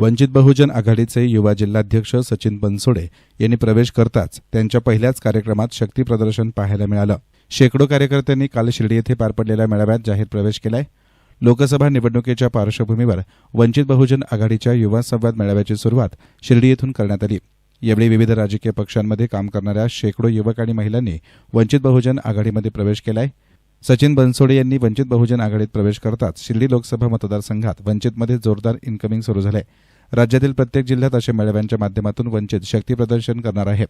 वंचित बहुजन आघाडीचे युवा जिल्हाध्यक्ष सचिन बनसोडे यांनी प्रवेश करताच त्यांच्या पहिल्याच कार्यक्रमात शक्तीप्रदर्शन पाहायला मिळालं. शेकडो कार्यकर्त्यांनी काल शिर्डी येथे पार पडलेल्या मेळाव्यात जाहीर प्रवेश केलाय. लोकसभा निवडणुकीच्या पार्श्वभूमीवर वंचित बहुजन आघाडीच्या युवा संवाद मेळाव्याची सुरुवात शिर्डी येथून करण्यात आली. यावेळी विविध राजकीय पक्षांमध्ये काम करणाऱ्या शेकडो युवक आणि महिलांनी वंचित बहुजन आघाडीमध्ये प्रवेश केलाय. सचिन बनसोडे यांनी वंचित बहुजन आघाडीत प्रवेश करताच शिर्डी लोकसभा मतदारसंघात वंचितमध्ये जोरदार इन्कमिंग सुरू झाले राज्यातील प्रत्येक जिल्ह्यात अशा मेळाव्यांच्या माध्यमातून वंचित शक्ती प्रदर्शन करणार आहे.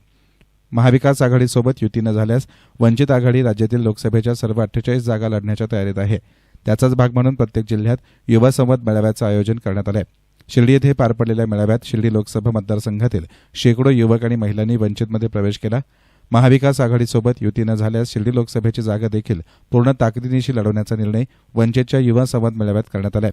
महाविकास आघाडीसोबत युती न झाल्यास वंचित आघाडी राज्यातील लोकसभेच्या सर्व अठ्ठेचाळीस जागा लढण्याच्या तयारीत आहे. त्याचाच भाग म्हणून प्रत्येक जिल्ह्यात युवा संवाद मेळाव्याचं आयोजन करण्यात आलं आहे शिर्डी येथे पार पडलेल्या मेळाव्यात शिर्डी लोकसभा मतदारसंघातील शेकडो युवक आणि महिलांनी वंचितमध्ये प्रवेश केला. महाविकास आघाडीसोबत युती न झाल्यास शिर्डी लोकसभेची जागा देखील पूर्ण ताकदीनिशी लढवण्याचा निर्णय वंचितच्या युवा संवाद मेळाव्यात करण्यात आलाय.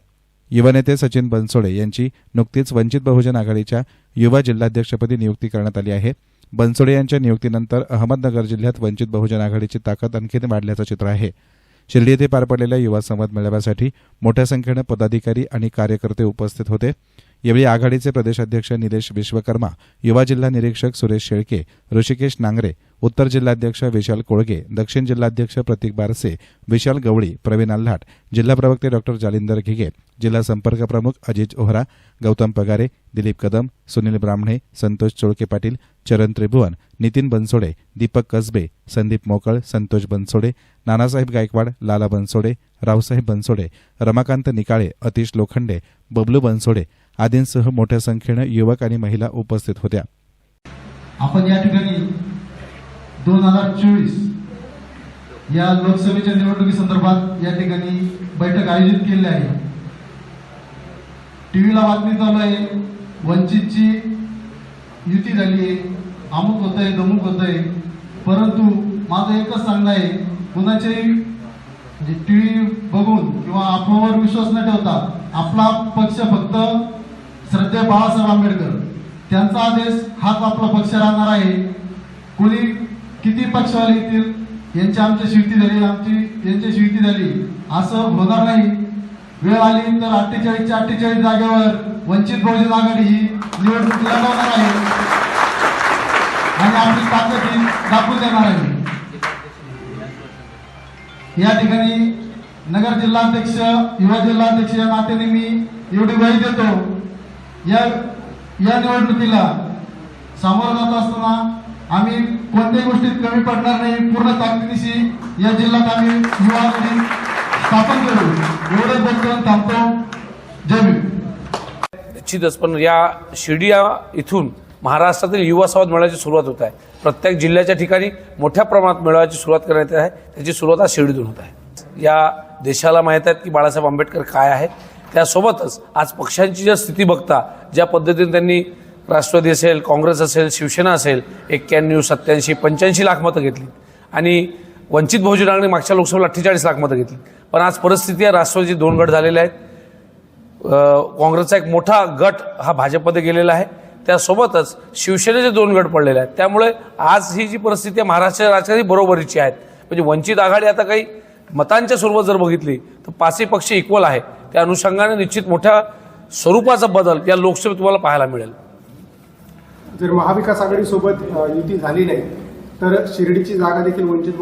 युवा नेते सचिन बनसोडे यांची नुकतीच वंचित बहुजन आघाडीच्या युवा जिल्हाध्यक्षपदी नियुक्ती करण्यात आली आहे. बनसोडे यांच्या नियुक्तीनंतर अहमदनगर जिल्ह्यात वंचित बहुजन आघाडीची ताकद आणखी वाढल्याचं चित्र आहे. शिर्डी येथे पार पडलेल्या युवा संवाद मेळाव्यासाठी मोठ्या संख्येनं पदाधिकारी आणि कार्यकर्ते उपस्थित होते. यावेळी आघाडीचे प्रदेशाध्यक्ष निलेश विश्वकर्मा युवा जिल्हा निरीक्षक सुरेश शेळके ऋषिकेश नांगरे उत्तर जिल्हाध्यक्ष विशाल कोळगे दक्षिण जिल्हाध्यक्ष प्रतीक बारसे विशाल गवळी प्रवीण आल्हाट जिल्हा प्रवक्ते डॉक्टर जालिंदर घिगे जिल्हा संपर्क प्रमुख अजित ओहरा गौतम पगारे दिलीप कदम सुनील ब्राह्मणे संतोष चोळके पाटील चरण त्रिभुवन नितीन बनसोडे दीपक कसबे संदीप मोकळ संतोष बनसोडे नानासाहेब गायकवाड लाला बनसोडे रावसाहेब बनसोडे रमाकांत निकाळे अतिश लोखंडे बबलू बनसोडे आदींसह मोठ्या संख्येनं युवक आणि महिला उपस्थित होत्या. आपण या ठिकाणी दोन हजार चोवीस या लोकसभेच्या निवडणुकीसंदर्भात या ठिकाणी बैठक आयोजित केली आहे. टीव्हीला बातमी चालू आहे. वंचितची युती झाली आहे. अमुक होत आहे दमुक होत आहे परंतु माझं एकच सांगणं आहे कुणाच्याही म्हणजे टीव्ही बघून किंवा आपल्यावर विश्वास न ठेवता आपला पक्ष फक्त श्रद्धे बाळासाहेब आंबेडकर त्यांचा आदेश हाच आपला पक्ष राहणार आहे. कोणी किती पक्षवाले येतील यांची आमची शिवती झाली आमची यांची शिवती झाली असं होणार नाही. वेळ आली तर अठ्ठेचाळीसच्या अठ्ठेचाळीस जागेवर वंचित बहुजन आघाडी ही निवडणूक लढवणार आहे. आणि आपली ताकद ही दाखवून देणार आहे. या ठिकाणी नगर जिल्हाध्यक्ष युवा जिल्हाध्यक्ष या नात्याने मी एवढी वही देतो. या या निवडणुकीला सामोरं जात असताना आम्ही कोणत्याही गोष्टीत कमी पडणार नाही. पूर्ण ताकदीशी या जिल्ह्यात आम्ही युवा स्थापन करू. एवढंच बोलतो थांबतो. जय निश्चितच पण या शिडिया इथून महाराष्ट्रातील युवा संवाद मेळाव्याची सुरुवात होत आहे. प्रत्येक जिल्ह्याच्या ठिकाणी मोठ्या प्रमाणात मेळाव्याची सुरुवात करण्यात येत आहे. त्याची सुरुवात आज शिर्डीतून होत आहे. या देशाला माहीत आहेत की बाळासाहेब आंबेडकर काय आहेत. त्यासोबतच आज पक्षांची ज्या स्थिती बघता ज्या पद्धतीने त्यांनी राष्ट्रवादी असेल काँग्रेस असेल शिवसेना असेल एक्क्याण्णव सत्याऐंशी पंच्याऐंशी लाख मतं घेतली. आणि वंचित बहुजन आघाडी मागच्या लोकसभेला अठ्ठेचाळीस लाख मतं घेतली. पण आज परिस्थिती आहे राष्ट्रवादीचे दोन गट झालेले आहेत. काँग्रेसचा एक मोठा गट हा भाजपमध्ये गेलेला आहे. त्यासोबतच शिवसेनेचे दोन गट पडलेले आहेत. त्यामुळे आज ही जी परिस्थिती आहे महाराष्ट्र राजकारणी बरोबरीची आहेत. म्हणजे वंचित आघाडी आता काही मतांच्या स्वरूपात जर बघितली तर पाचही पक्ष इक्वल आहे त्या अनुषंगाने निश्चित मोठ्या स्वरूपाचा बदल या लोकसभेत तुम्हाला पाहायला मिळेल. जर महाविकास आघाडीसोबत युती झाली नाही तर शिर्डीची जागा देखील वंचित.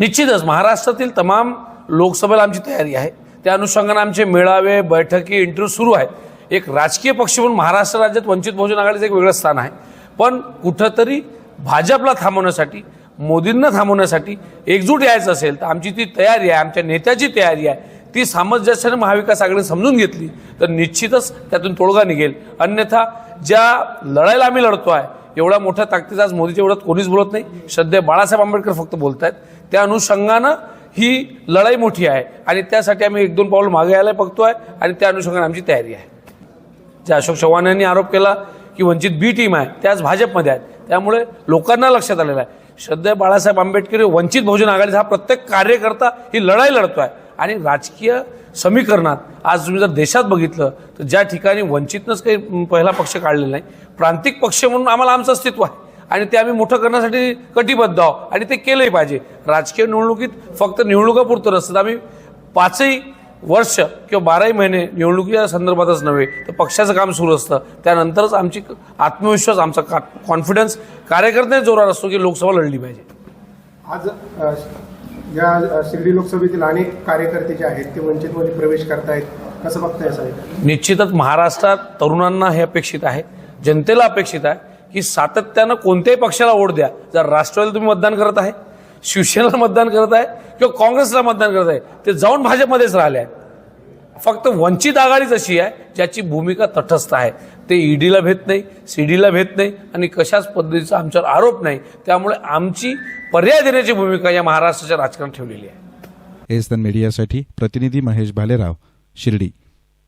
निश्चितच महाराष्ट्रातील तमाम लोकसभेला आमची तयारी आहे. त्या अनुषंगाने आमचे मेळावे बैठकी इंटरव्ह्यू सुरू आहेत एक राजकीय पक्ष म्हणून महाराष्ट्र राज्यात वंचित बहुजन आघाडीचं एक वेगळं स्थान आहे. पण कुठंतरी भाजपला थांबवण्यासाठी मोदींना थांबवण्यासाठी एकजूट यायचं असेल तर आमची ती तयारी आहे आमच्या नेत्याची तयारी आहे. ती सामंजस्याने महाविकास आघाडी समजून घेतली तर निश्चितच त्यातून तोडगा निघेल. अन्यथा ज्या लढाईला आम्ही लढतो आहे एवढ्या मोठ्या ताकदीचा आज मोदीच्या एवढ्यात कोणीच बोलत नाही. सध्या बाळासाहेब आंबेडकर फक्त बोलत आहेत त्या अनुषंगानं ही लढाई मोठी आहे आणि त्यासाठी आम्ही एक दोन पाऊल मागे यायला बघतोय आणि त्या अनुषंगाने आमची तयारी आहे. जे अशोक चव्हाण यांनी आरोप केला की वंचित बी टीम आहे त्याच भाजपमध्ये आहेत. त्यामुळे लोकांना लक्षात आलेलं आहे. श्रद्धेय बाळासाहेब आंबेडकर वंचित बहुजन आघाडीचा हा प्रत्येक कार्यकर्ता ही लढाई लढतो आहे आणि राजकीय समीकरणात आज तुम्ही जर देशात बघितलं तर ज्या ठिकाणी वंचितनंच काही पहिला पक्ष काढलेला नाही प्रांतिक पक्ष म्हणून आम्हाला आमचं अस्तित्व आहे. आणि ते आम्ही मोठं करण्यासाठी कटिबद्ध आहोत आणि ते केलंही पाहिजे. राजकीय निवडणुकीत फक्त निवडणुकापुरतं नसतं. तर आम्ही पाचही वर्ष किंवा बाराही महिने निवडणुकीच्या संदर्भातच नव्हे तर पक्षाचं काम सुरू असतं. त्यानंतरच आमची आत्मविश्वास आमचा का कॉन्फिडन्स कार्यकर्त्यांनी जोरात असतो की लोकसभा लढली पाहिजे. आज या शिर्डी लोकसभेतील अनेक कार्यकर्ते जे आहेत ते वंचितमध्ये प्रवेश करतायत. कसं बघताय साहेब निश्चितच महाराष्ट्रात तरुणांना हे अपेक्षित आहे. जनतेला अपेक्षित आहे की सातत्यानं कोणत्याही पक्षाला वोट द्या. जर राष्ट्रवादीला तुम्ही मतदान करत आहे शिवसेनेला मतदान करत आहे किंवा काँग्रेसला मतदान करत आहे ते जाऊन भाजपमध्येच राहिले आहेत. फक्त वंचित आघाडीच अशी आहे ज्याची भूमिका तटस्थ आहे. ते ईडीला भेट नाही सीडीला भेट नाही आणि कशाच पद्धतीचा आमच्यावर आरोप नाही त्यामुळे आमची पर्याय देण्याची भूमिका या महाराष्ट्राच्या राजकारणात ठेवलेली आहे. एस मीडियासाठी प्रतिनिधी महेश भालेराव शिर्डी.